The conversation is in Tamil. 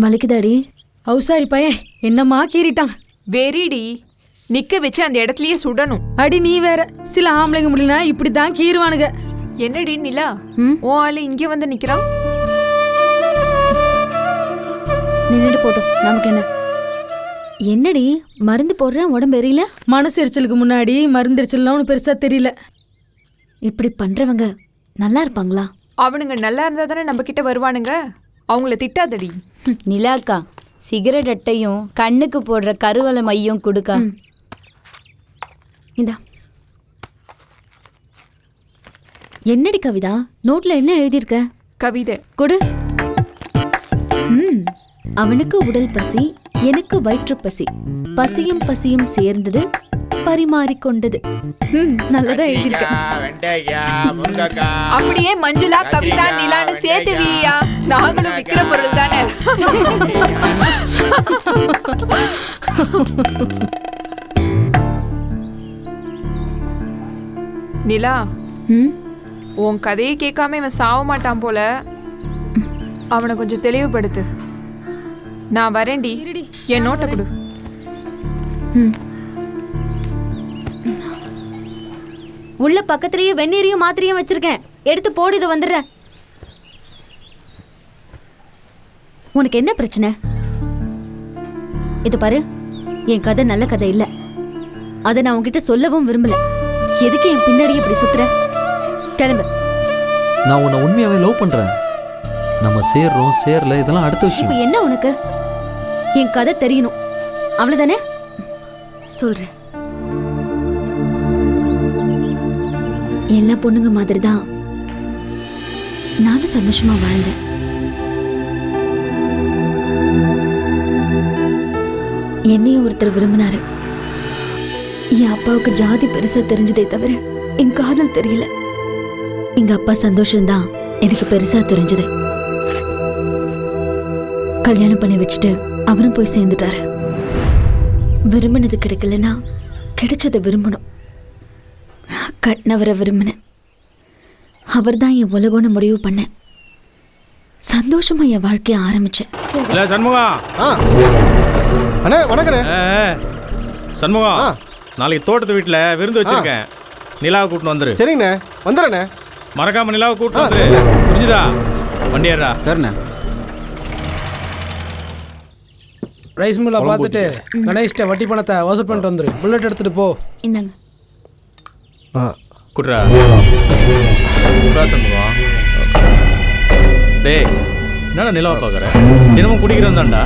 வலிக்குதாடி? ஹவுசாரி பையன் என்னம்மா கீறிட்டான். வெறிடி. நிக்க வச்சு அந்த இடத்துலயே சுடணும். அடி நீ வேற. சில ஆம்பளைங்க முடியலனா இப்படி தான் கீறுவானுங்க. என்னடி நிலா? ம்? உன் ஆளு இங்க வந்து நிக்கிறான். நின்னுட்டு போட்டோம் நமக்கு என்ன? என்னடி மருந்து போடுறேன் உடம்பு எரியல? மனசு எரிச்சலுக்கு முன்னாடி மருந்தெரிச்சல்லாம் ஒன்று பெருசா தெரியல. இப்படி பண்றவங்க நல்லா இருப்பாங்களா? அவனுங்க நல்லா இருந்தா தானே நம்ம கிட்ட வருவானுங்க? அவங்கள திட்டாதடி. நிலாக்கா சிகரெட் அட்டையும் கண்ணுக்கு போடுற கருவளை மையும் கொடுக்கா. இந்தா. என்னடி கவிதா? நோட்ல என்ன எழுதியிருக்க? கவிதை. கொடு. ம். அவனுக்கு உடல் பசி எனக்கு வயிற்று பசி பசியும் பசியும் சேர்ந்தது பரிமாறிக்கொண்டது. நல்லதா எழுதியிருக்க. அப்படியே மஞ்சுளா கவிதா நிலான்னு சேர்த்து வீயா நாங்களும் விக்கிற பொருள் தானே? நிலா உன் கதையை கேட்காம இவன் சாவ மாட்டான் போல. அவனை கொஞ்சம் தெளிவுபடுத்து. நான் வரேன்டி. என் நோட்டை கொடு. ம் உள்ள பக்கத்துலயே வெந்நீரையும் மாத்திரையும் வச்சிருக்கேன். எடுத்து போடு இதை வந்துடுறேன். உனக்கு என்ன பிரச்சனை? இது பாரு என் கதை நல்ல கதை இல்ல. அதை நான் உன்கிட்ட சொல்லவும் விரும்பல. எதுக்கு என் பின்னாடியே இப்படி சுத்துற? கிளம்பு. நான் உன்னை உண்மையாவே லவ் பண்றேன். நம்ம சேர்றோம் சேரல இதெல்லாம் அடுத்த இப்போ விஷயம் என்ன உனக்கு? என் கதை தெரியணும். அவ்வளவுதானே? சொல்றேன். எல்லா பொண்ணுங்க மாதிரி தான் நானும் சந்தோஷமா வாழ்ந்தேன். என்னையும் ஒருத்தர் விரும்பினாரு. என் அப்பாவுக்கு ஜாதி பெருசா தெரிஞ்சதே தவிர என் காதல் தெரியல. எங்க அப்பா சந்தோஷம்தான் எனக்கு பெருசா தெரிஞ்சது. கல்யாணம் பண்ணி வச்சுட்டு அவரும் போய் சேர்ந்துட்டாரு. விரும்பினது கிடைக்கலன்னா கிடைச்சதை விரும்பணும். கட்டினவரை விரும்பினேன் அவர் தான் என் உலகம்னு முடிவு பண்ணேன் சந்தோஷமா என் வாழ்க்கைய ஆரம்பிச்சேன். சண்முகம் ஆ. அண்ணே வணக்கண்ணே. சண்முகம் ஆ. நாளைக்கு தோட்டத்து வீட்டுல விருந்து வச்சிருக்கேன். நிலாவை கூட்டின்னு வந்துரு. சரிங்கண்ணே. வந்துடுறேண்ணே. மறக்காம நிலாவை கூட்டின்னு வந்துரு. புரிஞ்சுதா? வண்டியேறா. சரிண்ணே. ரைஸ் மில்லை பார்த்துட்டு கணேஷ்ட வட்டி பணத்தை வசூல் பண்ணிட்டு வந்துரு. புல்லட் எடுத்துட்டு போ. இந்தாங்க. குட்ரா. குட்ரா சண்முகம் டேய் என்னடா நிலாவை பார்க்குற? தினமும் குடிக்கிறோம் தான்டா